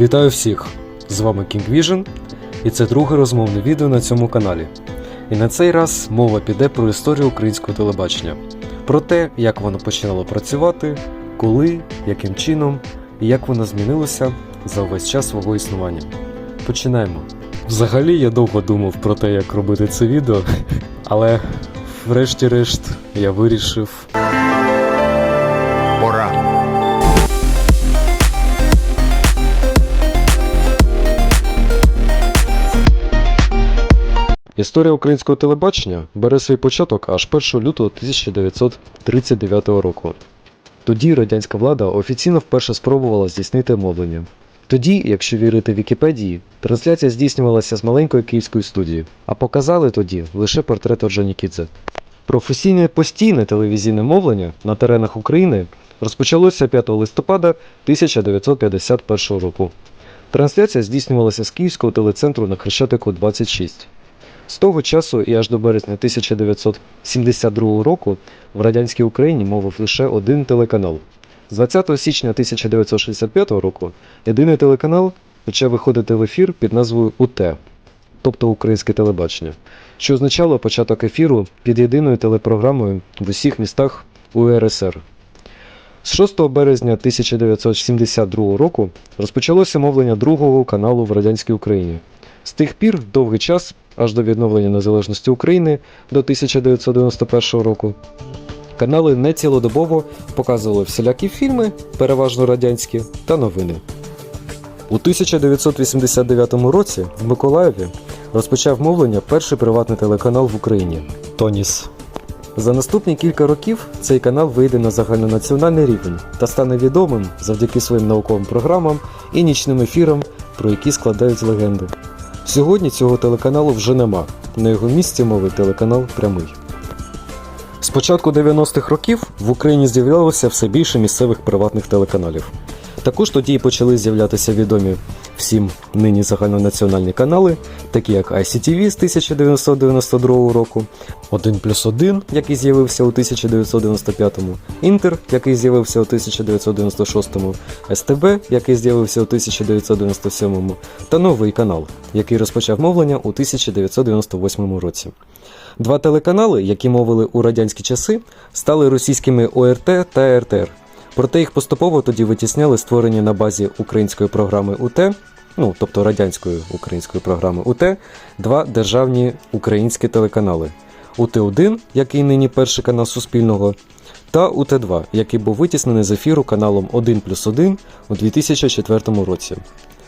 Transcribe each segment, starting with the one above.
Вітаю всіх! З вами King Vision, і це друге розмовне відео на цьому каналі. І на цей раз мова піде про історію українського телебачення, про те, як воно починало працювати, коли, яким чином і як воно змінилося за увесь час свого існування. Починаємо. Взагалі я довго думав про те, як робити це відео, але врешті-решт я вирішив Історія українського телебачення бере свій початок аж 1 лютого 1939 року. Тоді радянська влада офіційно вперше спробувала здійснити мовлення. Тоді, якщо вірити Вікіпедії, трансляція здійснювалася з маленької київської студії, а показали тоді лише портрет Орджонікідзе. Професійне постійне телевізійне мовлення на теренах України розпочалося 5 листопада 1951 року. Трансляція здійснювалася з Київського телецентру на Хрещатику 26. З того часу і аж до березня 1972 року в радянській Україні мовив лише один телеканал. З 20 січня 1965 року єдиний телеканал почав виходити в ефір під назвою УТ, тобто Українське телебачення, що означало початок ефіру під єдиною телепрограмою в усіх містах УРСР. З 6 березня 1972 року розпочалося мовлення другого каналу в радянській Україні. З тих пір довгий час, аж до відновлення незалежності України до 1991 року, канали не цілодобово показували всілякі фільми, переважно радянські, та новини. У 1989 році в Миколаєві розпочав мовлення перший приватний телеканал в Україні Тоніс. За наступні кілька років цей канал вийде на загальнонаціональний рівень та стане відомим завдяки своїм науковим програмам і нічним ефірам, про які складають легенди. Сьогодні цього телеканалу вже нема. На його місці мовить телеканал прямий. З початку 90-х років в Україні з'являлося все більше місцевих приватних телеканалів. Також тоді і почали з'являтися відомі всім нині загальнонаціональні канали, такі як ICTV з 1992 року, 1 плюс 1, який з'явився у 1995-му, Інтер, який з'явився у 1996-му, СТБ, який з'явився у 1997-му, та новий канал, який розпочав мовлення у 1998 році. Два телеканали, які мовили у радянські часи, стали російськими ОРТ та РТР. Проте їх поступово тоді витісняли створені на базі української програми УТ, ну тобто радянської української програми УТ, два державні українські телеканали: УТ-1, який нині перший канал Суспільного, та УТ-2, який був витіснений з ефіру каналом 1 плюс 1 у 2004 році.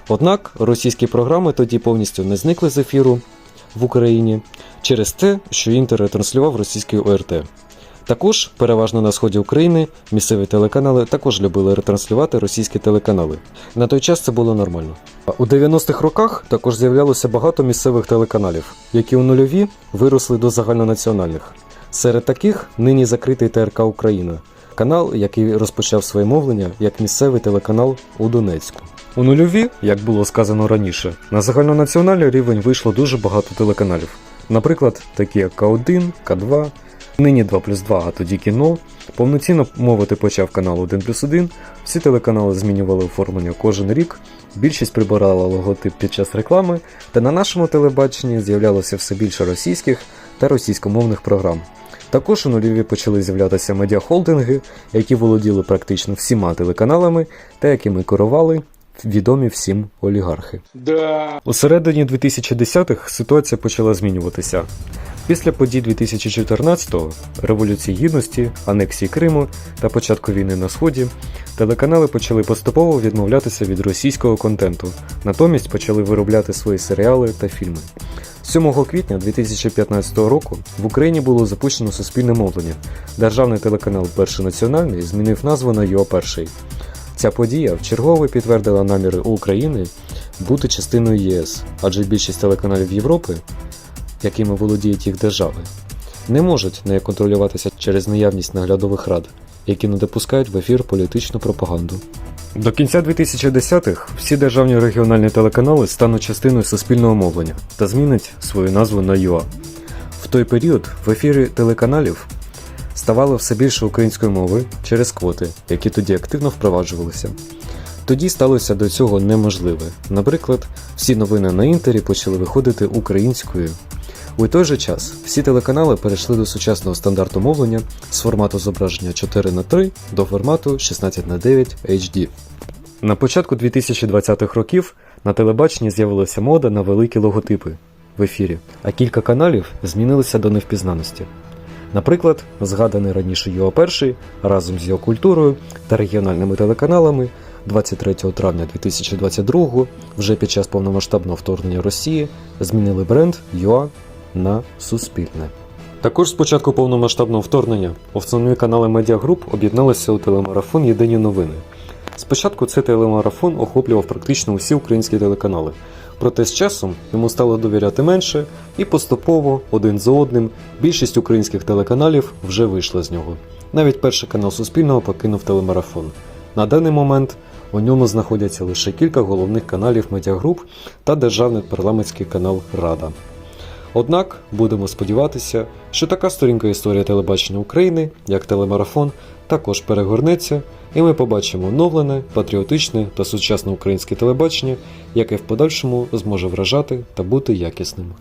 Однак російські програми тоді повністю не зникли з ефіру в Україні через те, що Інтер ретранслював російський ОРТ. Також, переважно на сході України, місцеві телеканали також любили ретранслювати російські телеканали. На той час це було нормально. У 90-х роках також з'являлося багато місцевих телеканалів, які у нульові виросли до загальнонаціональних. Серед таких нині закритий ТРК Україна, канал, який розпочав своє мовлення як місцевий телеканал у Донецьку. У нульові, як було сказано раніше, на загальнонаціональний рівень вийшло дуже багато телеканалів. Наприклад, такі як К1, К2, нині 2 плюс 2, а тоді кіно. Повноцінно мовити почав канал 1 плюс 1. Всі телеканали змінювали оформлення кожен рік. Більшість прибирала логотип під час реклами, та на нашому телебаченні з'являлося все більше російських та російськомовних програм. Також у нульові почали з'являтися медіахолдинги, які володіли практично всіма телеканалами та якими керували відомі всім олігархи. Да. У середині 2010-х ситуація почала змінюватися. Після подій 2014-го, Революції Гідності, анексії Криму та початку війни на Сході, телеканали почали поступово відмовлятися від російського контенту, натомість почали виробляти свої серіали та фільми. 7 квітня 2015 року в Україні було запущено суспільне мовлення. Державний телеканал Перший національний змінив назву на ЮА Перший. Ця подія вчергове підтвердила наміри України бути частиною ЄС, адже більшість телеканалів Європи, якими володіють їх держави, не можуть не контролюватися через наявність наглядових рад, які не допускають в ефір політичну пропаганду. До кінця 2010-х всі державні регіональні телеканали стануть частиною суспільного мовлення та змінять свою назву на ЮА. В той період в ефірі телеканалів ставало все більше української мови через квоти, які тоді активно впроваджувалися. Тоді сталося до цього неможливе. Наприклад, всі новини на інтері почали виходити українською. У той же час всі телеканали перейшли до сучасного стандарту мовлення з формату зображення 4 на 3 до формату 16 на 9 HD. На початку 2020-х років на телебаченні з'явилася мода на великі логотипи в ефірі, а кілька каналів змінилися до невпізнаності. Наприклад, згаданий раніше його перший разом з його культурою та регіональними телеканалами 23 травня 2022 вже під час повномасштабного вторгнення Росії змінили бренд ЮА на Суспільне. Також з початку повномасштабного вторгнення основні канали медіагруп об'єдналися у телемарафон Єдині новини. Спочатку цей телемарафон охоплював практично усі українські телеканали. Проте з часом йому стало довіряти менше, і поступово, один за одним, більшість українських телеканалів вже вийшла з нього. Навіть перший канал Суспільного покинув телемарафон. На даний момент у ньому знаходяться лише кілька головних каналів медіагруп та державний парламентський канал Рада. Однак будемо сподіватися, що така сторінка історії телебачення України, як телемарафон, також перегорнеться, і ми побачимо оновлене, патріотичне та сучасне українське телебачення, яке в подальшому зможе вражати та бути якісним.